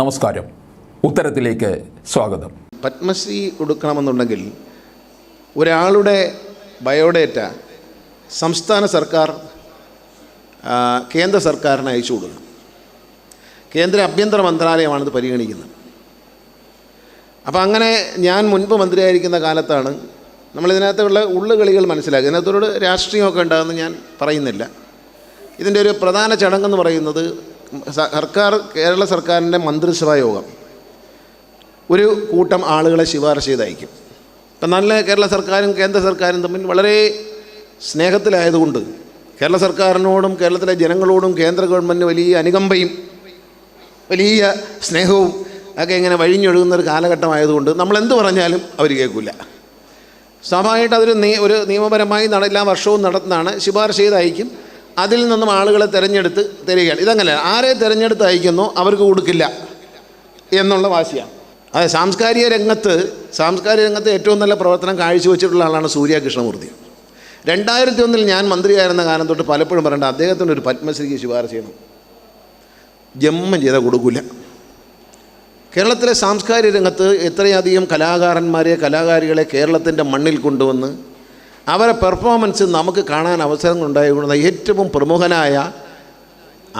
നമസ്കാരം. ഉത്തരത്തിലേക്ക് സ്വാഗതം. പത്മശ്രീ കൊടുക്കണമെന്നുണ്ടെങ്കിൽ ഒരാളുടെ ബയോഡേറ്റ സംസ്ഥാന സർക്കാർ കേന്ദ്ര സർക്കാരിന് അയച്ചു കൊടുക്കണം. കേന്ദ്ര ആഭ്യന്തര മന്ത്രാലയമാണിത് പരിഗണിക്കുന്നത്. അപ്പോൾ അങ്ങനെ ഞാൻ മുൻപ് മന്ത്രിയായിരിക്കുന്ന കാലത്താണ് നമ്മളിതിനകത്തുള്ള ഉള്ളുകളികൾ മനസ്സിലാക്കി. ഇതിനകത്തോട് രാഷ്ട്രീയമൊക്കെ ഉണ്ടാകുമെന്ന് ഞാൻ പറയുന്നില്ല. ഇതിന്റെ ഒരു പ്രധാന ചടങ്ങെന്ന് പറയുന്നത് സർക്കാർ കേരള സർക്കാരിന്റെ മന്ത്രിസഭാ യോഗം. ഒരു കൂട്ടം ആളുകളെ ശുപാർശ ചെയ്തയക്കും. ഇപ്പം നല്ല കേരള സർക്കാരും കേന്ദ്ര സർക്കാരും തമ്മിൽ വളരെ സ്നേഹത്തിലായതുകൊണ്ട് കേരള സർക്കാരിനോടും കേരളത്തിലെ ജനങ്ങളോടും കേന്ദ്ര ഗവൺമെന്റ് വലിയ അനുകമ്പയും വലിയ സ്നേഹവും ഒക്കെ ഇങ്ങനെ വഴിഞ്ഞൊഴുകുന്ന ഒരു കാലഘട്ടമായതുകൊണ്ട് നമ്മൾ എന്ത് പറഞ്ഞാലും അവർ കേൾക്കില്ല സ്വാഭാവികമായിട്ട് അതൊരു ഒരു നിയമപരമായി എല്ലാ വർഷവും നടത്തുന്നതാണ് ശുപാർശ ചെയ്ത് അതിൽ നിന്നും ആളുകളെ തിരഞ്ഞെടുത്ത് തരികയാണ്. ഇതങ്ങനെ ആരെ തിരഞ്ഞെടുത്ത് അയക്കുന്നോ അവർക്ക് കൊടുക്കില്ല എന്നുള്ള വാശിയാണ്. അതെ സാംസ്കാരിക രംഗത്ത് സാംസ്കാരിക രംഗത്ത് ഏറ്റവും നല്ല പ്രവർത്തനം കാഴ്ചവെച്ചിട്ടുള്ള ആളാണ് സൂര്യ കൃഷ്ണമൂർത്തി രണ്ടായിരത്തി ഒന്നിൽ ഞാൻ മന്ത്രിയായിരുന്ന കാലം തൊട്ട് പലപ്പോഴും പറയേണ്ട അദ്ദേഹത്തിന് ഒരു പത്മശ്രീക്ക് ശുപാർശ ചെയ്യണം. ജമ്മം ചെയ്താൽ കൊടുക്കില്ല കേരളത്തിലെ സാംസ്കാരിക രംഗത്ത് എത്രയധികം കലാകാരന്മാരെ കലാകാരികളെ കേരളത്തിന്റെ മണ്ണിൽ കൊണ്ടുവന്ന് അവരെ പെർഫോമൻസ് നമുക്ക് കാണാൻ അവസരം ഉണ്ടായിരുന്ന ഏറ്റവും പ്രമുഖനായ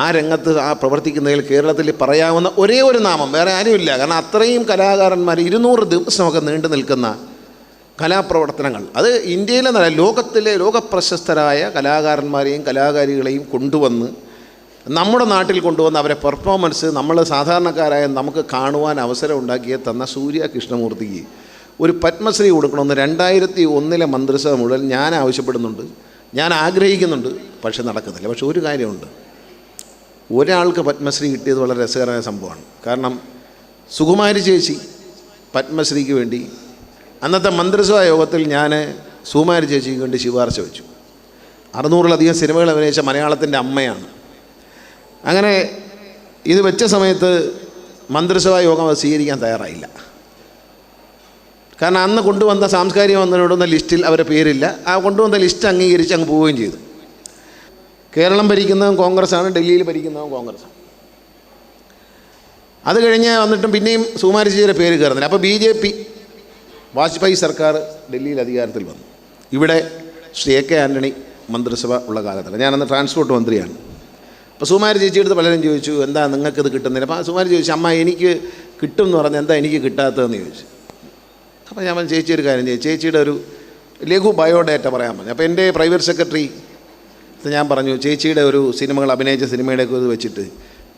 ആ രംഗത്ത് ആ പ്രവർത്തിക്കുന്നതിൽ കേരളത്തിൽ പറയാവുന്ന ഒരേ ഒരു നാമം വേറെ ആരുമില്ല. കാരണം അത്രയും കലാകാരന്മാർ ഇരുന്നൂറ് ദിവസമൊക്കെ നീണ്ടു നിൽക്കുന്ന കലാപ്രവർത്തനങ്ങൾ. അത് ഇന്ത്യയിലെ നല്ല ലോകത്തിലെ ലോകപ്രശസ്തരായ കലാകാരന്മാരെയും കലാകാരികളെയും കൊണ്ടുവന്ന് നമ്മുടെ നാട്ടിൽ കൊണ്ടുവന്ന അവരെ പെർഫോമൻസ് നമ്മൾ സാധാരണക്കാരായ നമുക്ക് കാണുവാൻ അവസരം ഉണ്ടാക്കിയ തന്ന സൂര്യ കൃഷ്ണമൂർത്തിക്ക് ഒരു പത്മശ്രീ കൊടുക്കണമെന്ന് രണ്ടായിരത്തി ഒന്നിലെ മന്ത്രിസഭ മുഴുവൻ ഞാൻ ആവശ്യപ്പെടുന്നുണ്ട്. ഞാൻ ആഗ്രഹിക്കുന്നുണ്ട് പക്ഷെ നടക്കുന്നില്ല പക്ഷെ ഒരു കാര്യമുണ്ട്. ഒരാൾക്ക് പത്മശ്രീ കിട്ടിയത് വളരെ രസകരമായ സംഭവമാണ്. കാരണം സുകുമാരി ചേച്ചി പത്മശ്രീക്ക് വേണ്ടി അന്നത്തെ മന്ത്രിസഭാ യോഗത്തിൽ ഞാൻ സുകുമാരി ചേച്ചിക്ക് വേണ്ടി ശുപാർശ വെച്ചു. അറുന്നൂറിലധികം സിനിമകൾ അഭിനയിച്ച മലയാളത്തിന്റെ അമ്മയാണ്. അങ്ങനെ ഇത് വെച്ച സമയത്ത് മന്ത്രിസഭാ യോഗം അത് സ്വീകരിക്കാൻ തയ്യാറായില്ല. കാരണം അന്ന് കൊണ്ടുവന്ന സാംസ്കാരിക മന്ത്രിയോടുന്ന ലിസ്റ്റിൽ അവരുടെ പേരില്ല. ആ കൊണ്ടുവന്ന ലിസ്റ്റ് അംഗീകരിച്ച് അങ്ങ് പോവുകയും ചെയ്തു. കേരളം ഭരിക്കുന്നതും കോൺഗ്രസ്സാണ് ഡൽഹിയിൽ ഭരിക്കുന്നതും കോൺഗ്രസ്സാണ്. അത് കഴിഞ്ഞ് വന്നിട്ടും പിന്നെയും സുകുമാരജിയുടെ പേര് കയറുന്നില്ല. അപ്പോൾ ബി ജെ പി വാജ്പേയി സർക്കാർ ഡൽഹിയിൽ അധികാരത്തിൽ വന്നു. ഇവിടെ ശ്രീ എ കെ ആന്റണി മന്ത്രിസഭ ഉള്ള കാലത്തല്ല ഞാനന്ന് ട്രാൻസ്പോർട്ട് മന്ത്രിയാണ്. അപ്പോൾ സുമാരി ചേച്ചിയെടുത്ത് പലരും ചോദിച്ചു എന്താ നിങ്ങൾക്കിത് കിട്ടുന്നില്ല? അപ്പോൾ സുമാരി ചോദിച്ചു അമ്മ എനിക്ക് കിട്ടും എന്ന് പറഞ്ഞാൽ എന്താ എനിക്ക് കിട്ടാത്തതെന്ന് ചോദിച്ചു. അപ്പോൾ ഞാൻ പറഞ്ഞു, ചേച്ചി ഒരു കാര്യം ചെയ്യും. ചേച്ചിയുടെ ഒരു ലഘു ബയോഡേറ്റ പറയാൻ പറഞ്ഞു. അപ്പോൾ എന്റെ പ്രൈവറ്റ് സെക്രട്ടറി ഞാൻ പറഞ്ഞു ചേച്ചിയുടെ ഒരു സിനിമകൾ അഭിനയിച്ച സിനിമയുടെയൊക്കെ ഇത് വെച്ചിട്ട്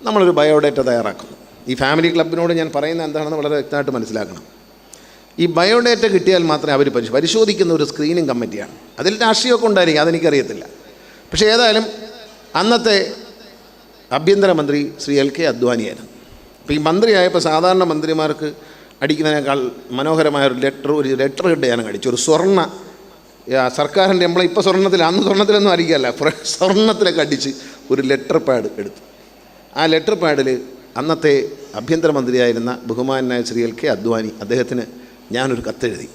നമ്മളൊരു ബയോഡേറ്റ തയ്യാറാക്കുന്നു. ഈ ഫാമിലി ക്ലബിനോട് ഞാൻ പറയുന്നത് എന്താണെന്ന് വളരെ വ്യക്തമായിട്ട് മനസ്സിലാക്കണം. ഈ ബയോഡേറ്റ കിട്ടിയാൽ മാത്രമേ അവർ പരിശോ പരിശോധിക്കുന്ന ഒരു സ്ക്രീനിങ് കമ്മിറ്റിയാണ്. അതിൽ രാഷ്ട്രീയമൊക്കെ ഉണ്ടായിരിക്കും അതെനിക്കറിയത്തില്ല. പക്ഷേ ഏതായാലും അന്നത്തെ ആഭ്യന്തരമന്ത്രി ശ്രീ എൽ കെ അദ്വാനിയായിരുന്നു. അപ്പോൾ ഈ മന്ത്രിയായപ്പോൾ സാധാരണ മന്ത്രിമാർക്ക് അടിക്കുന്നതിനേക്കാൾ മനോഹരമായ ഒരു ലെറ്റർ ഒരു ലെറ്റർ കിട്ടി ഞാൻ അടിച്ചു. ഒരു സ്വർണ സർക്കാരിന്റെ നമ്മളെ ഇപ്പോൾ സ്വർണത്തിൽ അന്ന് സ്വർണത്തിലൊന്നും അടിക്കുകയല്ല. ഫ്ര- സ്വർണത്തിലൊക്കെ അടിച്ച് ഒരു ലെറ്റർ പാഡ് എടുത്തു. ആ ലെറ്റർ പാഡിൽ അന്നത്തെ ആഭ്യന്തരമന്ത്രിയായിരുന്ന ബഹുമാനായ ശ്രീ എൽ കെ അദ്വാനി അദ്ദേഹത്തിന് ഞാനൊരു കത്തെഴുതി.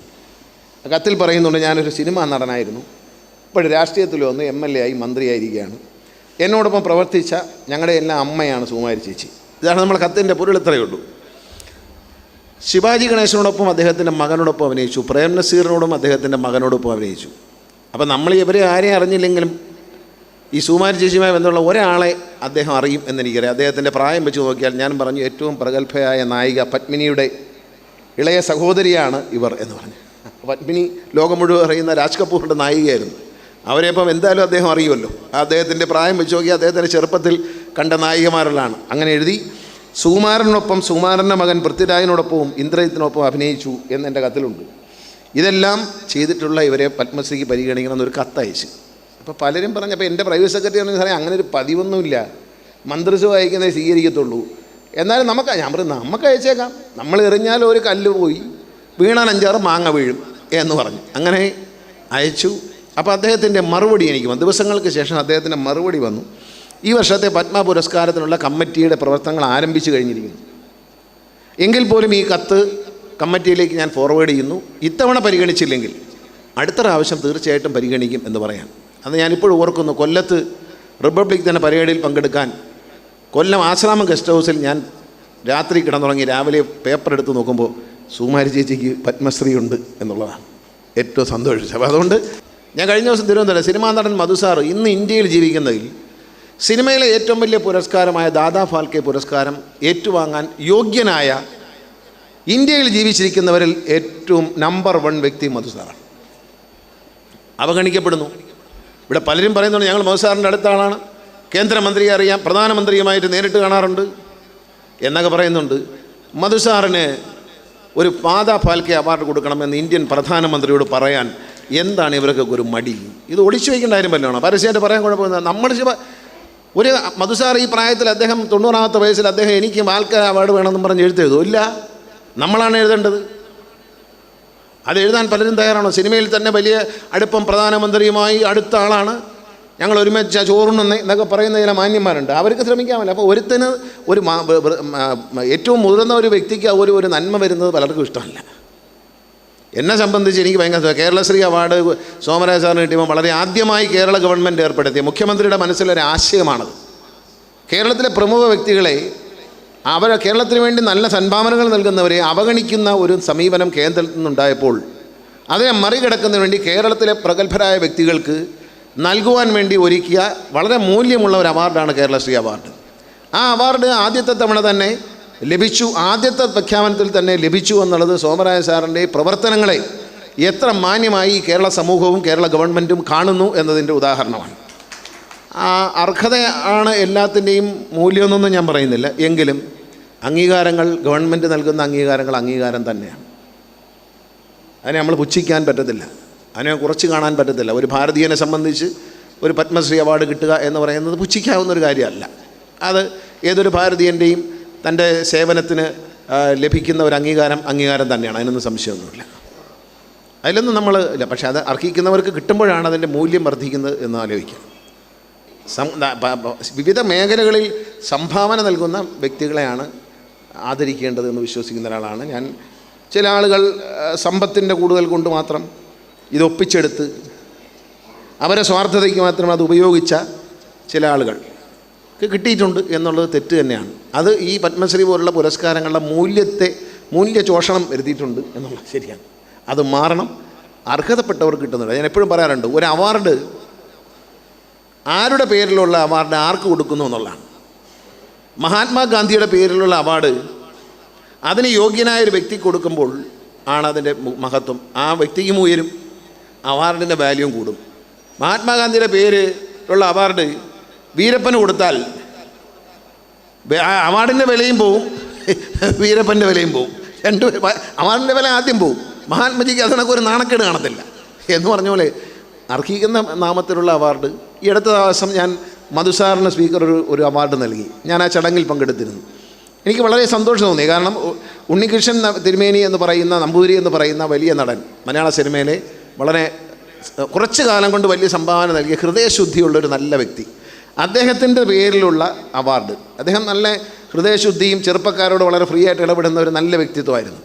ആ കത്തിൽ പറയുന്നുണ്ട് ഞാനൊരു സിനിമാ നടനായിരുന്നു. ഇപ്പോൾ രാഷ്ട്രീയത്തിൽ വന്ന് എം എൽ എ ആയി മന്ത്രിയായിരിക്കുകയാണ്. എന്നോടൊപ്പം പ്രവർത്തിച്ച ഞങ്ങളുടെ എല്ലാം അമ്മയാണ് സുകുമാരി ചേച്ചി. ഇതാണ് നമ്മുടെ കത്തിന്റെ പൊരുൾ ഇത്രയേ ഉള്ളൂ. ശിവാജി ഗണേശനോടൊപ്പം അദ്ദേഹത്തിന്റെ മകനോടൊപ്പം അഭിനയിച്ചു. പ്രേം നസീറിനോടും അദ്ദേഹത്തിന്റെ മകനോടൊപ്പം അഭിനയിച്ചു. അപ്പം നമ്മൾ ഇവരെ ആരെയും അറിഞ്ഞില്ലെങ്കിലും ഈ സുകുമാരി ചേച്ചിയുമായി എന്നുള്ള ഒരാളെ അദ്ദേഹം അറിയും എന്നെനിക്കറിയാം. അദ്ദേഹത്തിന്റെ പ്രായം വെച്ച് നോക്കിയാൽ ഞാൻ പറഞ്ഞു ഏറ്റവും പ്രഗത്ഭയായ നായിക പത്മിനിയുടെ ഇളയ സഹോദരിയാണ് ഇവർ എന്ന് പറഞ്ഞു. പത്മിനി ലോകം മുഴുവൻ അറിയുന്ന രാജ് കപൂറിന്റെ നായികയായിരുന്നു. അവരെ ഇപ്പം എന്തായാലും അദ്ദേഹം അറിയുമല്ലോ. അദ്ദേഹത്തിന്റെ പ്രായം വെച്ച് നോക്കി അദ്ദേഹത്തിന്റെ ചെറുപ്പത്തിൽ കണ്ട നായികമാരിലാണ് അങ്ങനെ എഴുതി സുകുമാരനൊപ്പം സുകുമാരന്റെ മകൻ പൃഥ്വിരാജിനോടൊപ്പവും ഇന്ദ്രജിത്തിനൊപ്പം അഭിനയിച്ചു എന്നെന്റെ കത്തിലുണ്ട്. ഇതെല്ലാം ചെയ്തിട്ടുള്ള ഇവരെ പത്മശ്രീക്ക് പരിഗണിക്കണമെന്നൊരു കത്തയച്ചു അപ്പോൾ പലരും പറഞ്ഞപ്പോൾ എന്റെ പ്രൈവറ്റ് സെക്രട്ടറി പറഞ്ഞ സാറേ അങ്ങനെ ഒരു പതിവൊന്നുമില്ല. മന്ത്രിസഭ അയക്കുന്നതേ സ്വീകരിക്കത്തുള്ളൂ. എന്നാലും നമുക്ക് ഞാൻ പറയും നമുക്ക് അയച്ചേക്കാം. നമ്മൾ എറിഞ്ഞാൽ ഒരു കല്ല് പോയി വീണാൽ അഞ്ചാറ് മാങ്ങ വീഴും എന്ന് പറഞ്ഞു. അങ്ങനെ അയച്ചു. അപ്പോൾ അദ്ദേഹത്തിന്റെ മറുപടി എനിക്ക് വന്നു. ദിവസങ്ങൾക്ക് ശേഷം അദ്ദേഹത്തിന്റെ മറുപടി വന്നു. ഈ വർഷത്തെ പത്മ പുരസ്കാരത്തിനുള്ള കമ്മിറ്റിയുടെ പ്രവർത്തനങ്ങൾ ആരംഭിച്ചു കഴിഞ്ഞിരിക്കുന്നു. എങ്കിൽ പോലും ഈ കത്ത് കമ്മിറ്റിയിലേക്ക് ഞാൻ ഫോർവേഡ് ചെയ്യുന്നു. ഇത്തവണ പരിഗണിച്ചില്ലെങ്കിൽ അടുത്ത പ്രാവശ്യം തീർച്ചയായിട്ടും പരിഗണിക്കും എന്ന് പറയാം. അത് ഞാനിപ്പോഴും ഓർക്കുന്നു. കൊല്ലത്ത് റിപ്പബ്ലിക് ദിന പരേഡിൽ പങ്കെടുക്കാൻ കൊല്ലം ആശ്രാമം ഗസ്റ്റ് ഹൗസിൽ ഞാൻ രാത്രി കിടന്നുറങ്ങി രാവിലെ പേപ്പർ എടുത്ത് നോക്കുമ്പോൾ സുമാരി ചേച്ചിക്ക് പത്മശ്രീ ഉണ്ട് എന്നുള്ളതാണ് ഏറ്റവും സന്തോഷിച്ചത് അപ്പോൾ അതുകൊണ്ട് ഞാൻ കഴിഞ്ഞ ദിവസം തിരുവനന്തപുരം സിനിമാ നടൻ മധുസാർ ഇന്ന് ഇന്ത്യയിൽ ജീവിക്കുന്നതിൽ സിനിമയിലെ ഏറ്റവും വലിയ പുരസ്കാരമായ ദാദാ ഫാൽക്കെ പുരസ്കാരം ഏറ്റുവാങ്ങാൻ യോഗ്യനായ ഇന്ത്യയിൽ ജീവിച്ചിരിക്കുന്നവരിൽ ഏറ്റവും നമ്പർ വൺ വ്യക്തി മധുസാറാണ് അവഗണിക്കപ്പെടുന്നു. ഇവിടെ പലരും പറയുന്നുണ്ട് ഞങ്ങൾ മധുസാറിന്റെ അടുത്ത ആളാണ്. കേന്ദ്രമന്ത്രിയെ അറിയാം പ്രധാനമന്ത്രിയുമായിട്ട് നേരിട്ട് കാണാറുണ്ട് എന്നൊക്കെ പറയുന്നുണ്ട്. മധുസാറിന് ഒരു പാത ഫാൽക്കെ അവാർഡ് കൊടുക്കണമെന്ന് ഇന്ത്യൻ പ്രധാനമന്ത്രിയോട് പറയാൻ എന്താണ് ഇവർക്കൊക്കെ ഒരു മടി? ഇത് ഒളിച്ചു വയ്ക്കേണ്ട കാര്യം വല്ലതാണോ പരസ്യമായിട്ട് പറയാൻ കുഴപ്പമില്ല നമ്മൾ ഒരു മധുസാർ ഈ പ്രായത്തിൽ അദ്ദേഹം തൊണ്ണൂറാമത്തെ വയസ്സിൽ അദ്ദേഹം എനിക്ക് ഫാൽക്കെ അവാർഡ് വേണമെന്ന് പറഞ്ഞ് എഴുത്തെഴുതും ഇല്ല. നമ്മളാണ് എഴുതേണ്ടത്. അത് എഴുതാൻ പലരും തയ്യാറാണോ. സിനിമയിൽ തന്നെ വലിയ അടുപ്പം പ്രധാനമന്ത്രിയുമായി അടുത്ത ആളാണ്. ഞങ്ങൾ ഒരുമിച്ച് ചോറുണ്ടെന്ന് എന്നൊക്കെ പറയുന്ന ചില മാന്യന്മാരുണ്ട്. അവർക്ക് ശ്രമിക്കാമല്ലോ. അപ്പോൾ ഒരുത്തിന് ഒരു ഏറ്റവും മുതിർന്ന ഒരു വ്യക്തിക്ക് ഒരു ഒരു നന്മ വരുന്നത് പലർക്കും ഇഷ്ടമല്ല. എന്നെ സംബന്ധിച്ച് എനിക്ക് ഭയങ്കര. കേരളശ്രീ അവാർഡ് സോമരാജ് സാറിന് കിട്ടിയപ്പോൾ വളരെ ആദ്യമായി കേരള ഗവൺമെന്റ് ഏർപ്പെടുത്തിയ മുഖ്യമന്ത്രിയുടെ മനസ്സിലൊരു ആശയമാണത് കേരളത്തിലെ പ്രമുഖ വ്യക്തികളെ അവർ കേരളത്തിന് വേണ്ടി നല്ല സംഭാവനകൾ നൽകുന്നവരെ അവഗണിക്കുന്ന ഒരു സമീപനം കേന്ദ്രത്തിൽ നിന്നുണ്ടായപ്പോൾ അതിനെ മറികടക്കുന്നതിന് വേണ്ടി കേരളത്തിലെ പ്രഗത്ഭരായ വ്യക്തികൾക്ക് നൽകുവാൻ വേണ്ടി ഒരുക്കിയ വളരെ മൂല്യമുള്ള ഒരു അവാർഡാണ് കേരളശ്രീ അവാർഡ് ആ അവാർഡ് ആദ്യത്തെ തവണ തന്നെ ലഭിച്ചു. ആദ്യത്തെ പ്രഖ്യാപനത്തിൽ തന്നെ ലഭിച്ചു എന്നുള്ളത് സോമരായ സാറിന്റെ പ്രവർത്തനങ്ങളെ എത്ര മാന്യമായി കേരള സമൂഹവും കേരള ഗവൺമെന്റും കാണുന്നു എന്നതിന്റെ ഉദാഹരണമാണ്. ആ അർഹത ആണ് എല്ലാത്തിന്റെയും മൂല്യമെന്നൊന്നും ഞാൻ പറയുന്നില്ല. എങ്കിലും അംഗീകാരങ്ങൾ ഗവൺമെന്റ് നൽകുന്ന അംഗീകാരങ്ങൾ അംഗീകാരം തന്നെയാണ്. അതിനെ നമ്മൾ പുച്ഛിക്കാൻ പറ്റത്തില്ല. അതിനെ കുറച്ച് കാണാൻ പറ്റത്തില്ല. ഒരു ഭാരതീയനെ സംബന്ധിച്ച് ഒരു പത്മശ്രീ അവാർഡ് കിട്ടുക എന്ന് പറയുന്നത് പുച്ഛിക്കാവുന്ന ഒരു കാര്യമല്ല. അത് ഏതൊരു ഭാരതീയന്റെയും തന്റെ സേവനത്തിന് ലഭിക്കുന്ന ഒരു അംഗീകാരം അംഗീകാരം തന്നെയാണ്. അതിനൊന്നും സംശയമൊന്നുമില്ല. അതിലൊന്നും നമ്മൾ ഇല്ല പക്ഷേ അത് അർഹിക്കുന്നവർക്ക് കിട്ടുമ്പോഴാണ് അതിന്റെ മൂല്യം വർദ്ധിക്കുന്നത് എന്ന് ആലോചിക്കുക വിവിധ മേഖലകളിൽ സംഭാവന നൽകുന്ന വ്യക്തികളെയാണ് ആദരിക്കേണ്ടത് എന്ന് വിശ്വസിക്കുന്ന ഒരാളാണ് ഞാൻ. ചില ആളുകൾ സമ്പത്തിന്റെ കൂടുതൽ കൊണ്ട് മാത്രം ഇത് ഒപ്പിച്ചെടുത്ത് അവരെ സ്വാർത്ഥതയ്ക്ക് മാത്രം അത് ഉപയോഗിച്ച ചില ആളുകൾ. കിട്ടിയിട്ടുണ്ട് എന്നുള്ളത് തെറ്റ് തന്നെയാണ്. അത് ഈ പത്മശ്രീ പോലുള്ള പുരസ്കാരങ്ങളുടെ മൂല്യത്തെ മൂല്യ ചോഷണം വരുത്തിയിട്ടുണ്ട് എന്നുള്ളത് ശരിയാണ്. അത് മാറണം. അർഹതപ്പെട്ടവർക്ക് കിട്ടുന്നുണ്ട്. ഞാൻ എപ്പോഴും പറയാറുണ്ട് ഒരു അവാർഡ് ആരുടെ പേരിലുള്ള അവാർഡ് ആർക്ക് കൊടുക്കുന്നു എന്നുള്ളതാണ്. മഹാത്മാഗാന്ധിയുടെ പേരിലുള്ള അവാർഡ് അതിന് യോഗ്യനായ ഒരു വ്യക്തി കൊടുക്കുമ്പോൾ ആണ് അതിന്റെ മഹത്വം. ആ വ്യക്തിക്കും ഉയരും അവാർഡിന്റെ വാല്യൂം കൂടും. മഹാത്മാഗാന്ധിയുടെ പേര് ഉള്ള അവാർഡ് വീരപ്പന് കൊടുത്താൽ അവാർഡിന്റെ വിലയും പോവും. വീരപ്പന്റെ വിലയും പോവും. രണ്ട് അവാർഡിന്റെ വില ആദ്യം പോവും. മഹാത്മജിക്ക് അതിനൊക്കെ ഒരു നാണക്കേട് കാണത്തില്ല. എന്ന് പറഞ്ഞ പോലെ അർഹിക്കുന്ന നാമത്തിലുള്ള അവാർഡ്. ഈ അടുത്ത ദിവസം ഞാൻ മധുസാറിന് സ്പീക്കർ ഒരു ഒരു അവാർഡ് നൽകി. ഞാൻ ആ ചടങ്ങിൽ പങ്കെടുത്തിരുന്നു. എനിക്ക് വളരെ സന്തോഷം തോന്നി. കാരണം ഉണ്ണികൃഷ്ണൻ തിരുമേനി എന്ന് പറയുന്ന നമ്പൂതിരി എന്ന് പറയുന്ന വലിയ നടൻ മലയാള സിനിമയിലെ വളരെ കുറച്ച് കാലം കൊണ്ട് വലിയ സംഭാവന നൽകിയ ഹൃദയശുദ്ധിയുള്ള ഒരു നല്ല വ്യക്തി. അദ്ദേഹത്തിന്റെ പേരിലുള്ള അവാർഡ്. അദ്ദേഹം നല്ല ഹൃദയശുദ്ധിയും ചെറുപ്പക്കാരോട് വളരെ ഫ്രീ ആയിട്ട് ഇടപെടുന്ന ഒരു നല്ല വ്യക്തിത്വമായിരുന്നു.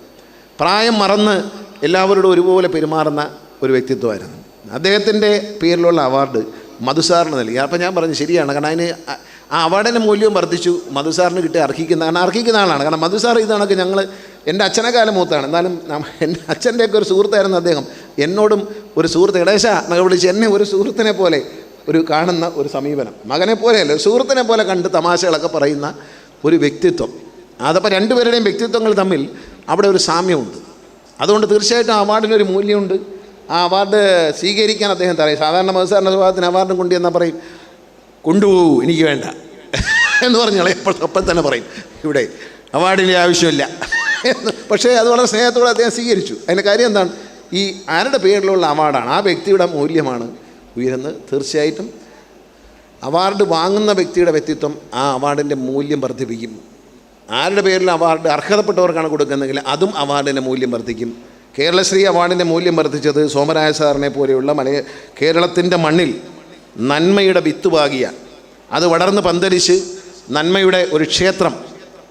പ്രായം മറന്ന് എല്ലാവരോടും ഒരുപോലെ പെരുമാറുന്ന ഒരു വ്യക്തിത്വമായിരുന്നു. അദ്ദേഹത്തിന്റെ പേരിലുള്ള അവാർഡ് മധുസാറിന് നൽകി. അപ്പോൾ ഞാൻ പറഞ്ഞു ശരിയാണ്. കാരണം അതിന് ആ- അവാർഡിന് മൂല്യവും വർദ്ധിച്ചു. മധുസാറിന് കിട്ടി അർഹിക്കുന്ന കാരണം അർഹിക്കുന്ന ആളാണ്. കാരണം മധുസാർ ഇതാണൊക്കെ ഞങ്ങൾ എന്റെ അച്ഛനെ കാലം മൂത്താണ്. എന്നാലും എന്റെ അച്ഛന്റെയൊക്കെ ഒരു സുഹൃത്തായിരുന്നു അദ്ദേഹം. എന്നോടും ഒരു സുഹൃത്ത് ഇടേശ എന്നൊക്കെ വിളിച്ച് എന്നെ ഒരു സുഹൃത്തിനെ പോലെ ഒരു കാണുന്ന ഒരു സമീപനം. മകനെ പോലെയല്ല ഒരു സുഹൃത്തിനെ പോലെ കണ്ട് തമാശകളൊക്കെ പറയുന്ന ഒരു വ്യക്തിത്വം. അതപ്പോൾ രണ്ടുപേരുടെയും വ്യക്തിത്വങ്ങൾ തമ്മിൽ അവിടെ ഒരു സാമ്യമുണ്ട്. അതുകൊണ്ട് തീർച്ചയായിട്ടും അവാർഡിനൊരു മൂല്യമുണ്ട്. ആ അവാർഡ് സ്വീകരിക്കാൻ അദ്ദേഹം തറയും. സാധാരണ മത്സരണ സ്വഭാവത്തിന് അവാർഡും കൊണ്ടു എന്നാൽ പറയും കൊണ്ടുപോകൂ എനിക്ക് വേണ്ട. എന്ന് പറഞ്ഞാൽ എപ്പോൾ അപ്പം തന്നെ പറയും. ഇവിടെ അവാർഡിന്റെ ആവശ്യമില്ല. പക്ഷേ അത് വളരെ സ്നേഹത്തോടെ അദ്ദേഹം സ്വീകരിച്ചു. അതിന്റെ കാര്യം എന്താണ്? ഈ ആരുടെ പേരിലുള്ള അവാർഡാണ്? ആ വ്യക്തിയുടെ മൂല്യമാണ് ഉയരുന്നത്. തീർച്ചയായിട്ടും അവാർഡ് വാങ്ങുന്ന വ്യക്തിയുടെ വ്യക്തിത്വം ആ അവാർഡിന്റെ മൂല്യം വർദ്ധിപ്പിക്കും. ആരുടെ പേരിൽ അവാർഡ് അർഹതപ്പെട്ടവർക്കാണ് കൊടുക്കുന്നതെങ്കിൽ അതും അവാർഡിന്റെ മൂല്യം വർദ്ധിക്കും. കേരളശ്രീ അവാർഡിന്റെ മൂല്യം വർദ്ധിച്ചത് സോമരായ സാറിനെ പോലെയുള്ള മലയ കേരളത്തിന്റെ മണ്ണിൽ നന്മയുടെ വിത്ത് പാകിയ അത് വളർന്ന് പന്തലിച്ച് നന്മയുടെ ഒരു ക്ഷേത്രം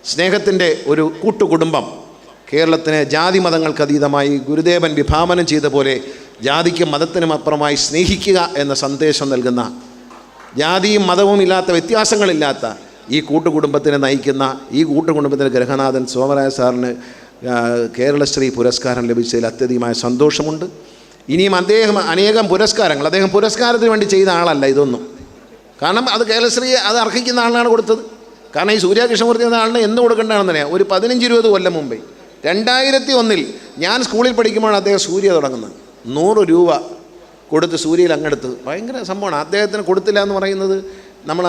സ്നേഹത്തിന്റെ ഒരു കൂട്ടുകുടുംബം കേരളത്തിന് ജാതി മതങ്ങൾക്ക് അതീതമായി ഗുരുദേവൻ വിഭാവനം ചെയ്ത പോലെ ജാതിക്കും മതത്തിനും അപ്പുറമായി സ്നേഹിക്കുക എന്ന സന്ദേശം നൽകുന്ന ജാതിയും മതവും ഇല്ലാത്ത വ്യത്യാസങ്ങളില്ലാത്ത ഈ കൂട്ടുകുടുംബത്തിനെ നയിക്കുന്ന ഈ കൂട്ടുകുടുംബത്തിന്റെ ഗ്രഹനാഥൻ സോമരായ സാറിന് കേരളശ്രീ പുരസ്കാരം ലഭിച്ചതിൽ അത്യധികമായ സന്തോഷമുണ്ട്. ഇനിയും അദ്ദേഹം അനേകം പുരസ്കാരങ്ങൾ അദ്ദേഹം പുരസ്കാരത്തിന് വേണ്ടി ചെയ്ത ആളല്ല ഇതൊന്നും. കാരണം അത് കേരളശ്രീ അത് അർഹിക്കുന്ന ആളിനാണ് കൊടുത്തത്. കാരണം ഈ സൂര്യകൃഷ്ണമൂർത്തി എന്ന ആളിന് എന്ന് കൊടുക്കേണ്ടതാണെന്ന് തന്നെയാണ് ഒരു പതിനഞ്ച് ഇരുപത് കൊല്ലം മുമ്പേ രണ്ടായിരത്തി ഒന്നിൽ ഞാൻ സ്കൂളിൽ പഠിക്കുമ്പോഴാണ് അദ്ദേഹം സൂര്യ തുടങ്ങുന്നത്. നൂറ് രൂപ കൊടുത്ത് സൂര്യയിൽ അങ്ങെടുത്ത്. ഭയങ്കര സംഭവമാണ്. അദ്ദേഹത്തിന് കൊടുത്തില്ല എന്ന് പറയുന്നത് നമ്മൾ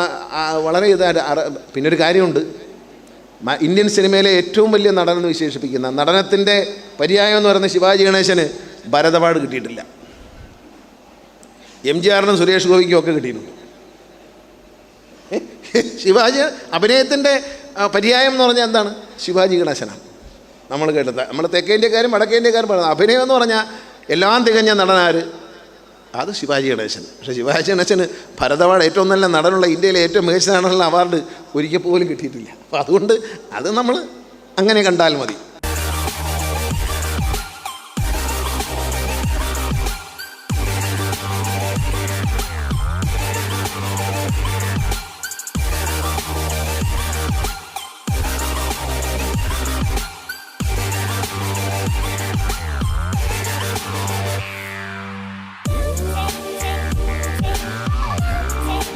വളരെ ഇതായിട്ട് പിന്നെ ഒരു കാര്യമുണ്ട്. ഇന്ത്യൻ സിനിമയിലെ ഏറ്റവും വലിയ നടനെന്ന് വിശേഷിപ്പിക്കുന്ന നടനത്തിന്റെ പര്യായം എന്ന് പറയുന്ന ശിവാജി ഗണേശന് ഭരതപാട് കിട്ടിയിട്ടില്ല. എം ജി ആറിനും സുരേഷ് ഗോപിക്കും ഒക്കെ കിട്ടിയിട്ടുണ്ട്? ശിവാജി അഭിനയത്തിന്റെ പര്യായം എന്ന് പറഞ്ഞാൽ എന്താണ്? ശിവാജി ഗണേശനാണ്. നമ്മൾ കേട്ടത്. നമ്മൾ തെക്കേ ഇന്ത്യക്കാരും വടക്കേ ഇന്ത്യക്കാരും പറയുന്നത് അഭിനയം എന്ന് പറഞ്ഞാൽ എല്ലാം തികഞ്ഞ നടനാര്? അത് ശിവാജി ഗണേശൻ. പക്ഷേ ശിവാജി ഗണേശന് ഭരതവാട് ഏറ്റവും നല്ല നടനുള്ള ഇന്ത്യയിലെ ഏറ്റവും മികച്ച നടനുള്ള അവാർഡ് ഒരിക്കൽ പോലും കിട്ടിയിട്ടില്ല. അപ്പോൾ അതുകൊണ്ട് അത് നമ്മൾ അങ്ങനെ കണ്ടാൽ മതി.